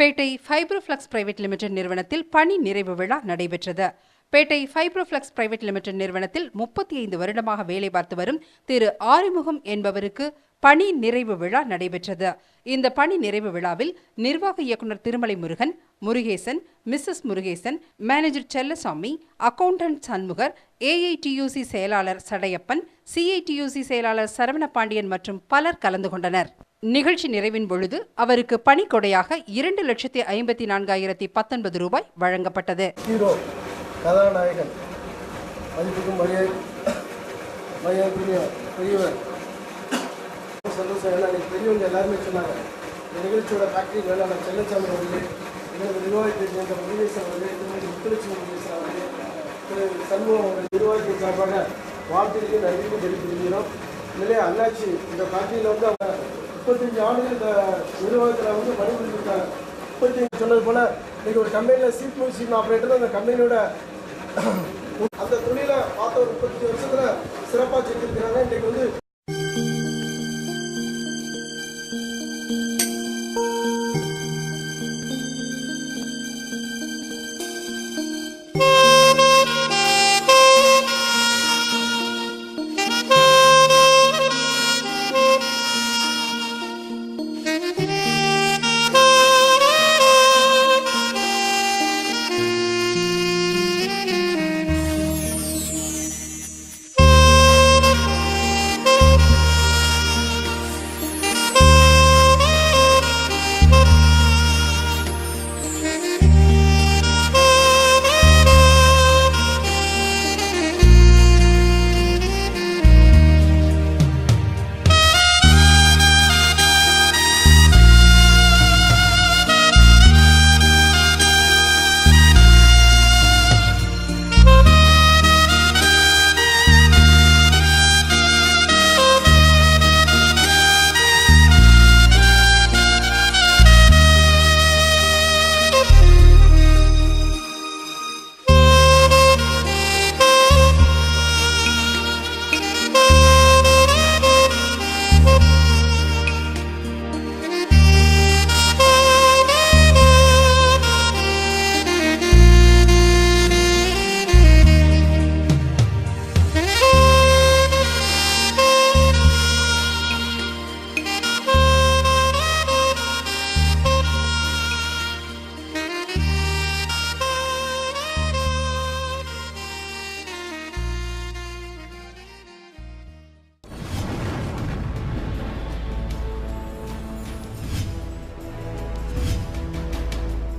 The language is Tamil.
பேட்டை ஃபைப்ரோஃப்ளக்ஸ் பிரைவேட் லிமிடெட் நிறுவனத்தில் பணி நிறைவு விழா நடைபெற்றது. பேட்டை ஃபைப்ரோஃப்ளக்ஸ் பிரைவேட் லிமிடெட் நிறுவனத்தில் முப்பத்தி ஐந்து வருடமாக வேலை பார்த்து வரும் திரு ஆறுமுகம் என்பவருக்கு பணி நிறைவு விழா நடைபெற்றது. இந்த பணி நிறைவு விழாவில் நிர்வாக இயக்குநர் Tirumalai Murugan Murugesan Mrs Murugesan manager Chellasamy accountant Shanmugar AITUC செயலாளர் சடையப்பன் சிஐடியூசி செயலாளர் சரவணபாண்டியன் மற்றும் பலர் கலந்து கொண்டனர். நிகழ்ச்சி நிறைவின் பொழுது அவருக்கு பணிக்கொடையாக இரண்டு லட்சத்தி ஐம்பத்தி நான்காயிரத்தி பத்தொன்பது ரூபாய் வழங்கப்பட்டது. ஹீரோ கதாநாயகன் மதிப்புக்கும் பெரியவர் பெரியவங்க எல்லாருமே சொன்னாங்க. இந்த நிகழ்ச்சியோட ஃபேக்டரி வேளாண் செல்லச்சாமி அவர்கள் எனது நிர்வாகத்தை சேர்ந்த முருகேசன் அவர்கள் திருமதி முத்துலட்சுமி முருகேசன் அவர்கள் திரு சண்முகம் அவர்கள் நிர்வாகத்தை சார்பாக வாழ்த்துக்களை நன்றியும் தெரிவித்திருக்கிறோம் இதிலே அண்ணாச்சி இந்த ஃபேக்டரியில் வந்து அவங்க முப்பத்தஞ்சு ஆண்டுகள் இந்த நிர்வாகத்தில் வந்து பணிபுரிஞ்சிருக்காங்க முப்பத்தஞ்சு சொன்னது போல் இன்னைக்கு ஒரு கம்பெனியில் சீட் மிஷின் ஆப்ரேட்டர் அந்த கம்பெனியோட அந்த தொழிலை பார்த்த ஒரு முப்பத்தஞ்சு வருஷத்தில் சிறப்பாக செஞ்சிருக்கிறாங்க. இன்னைக்கு வந்து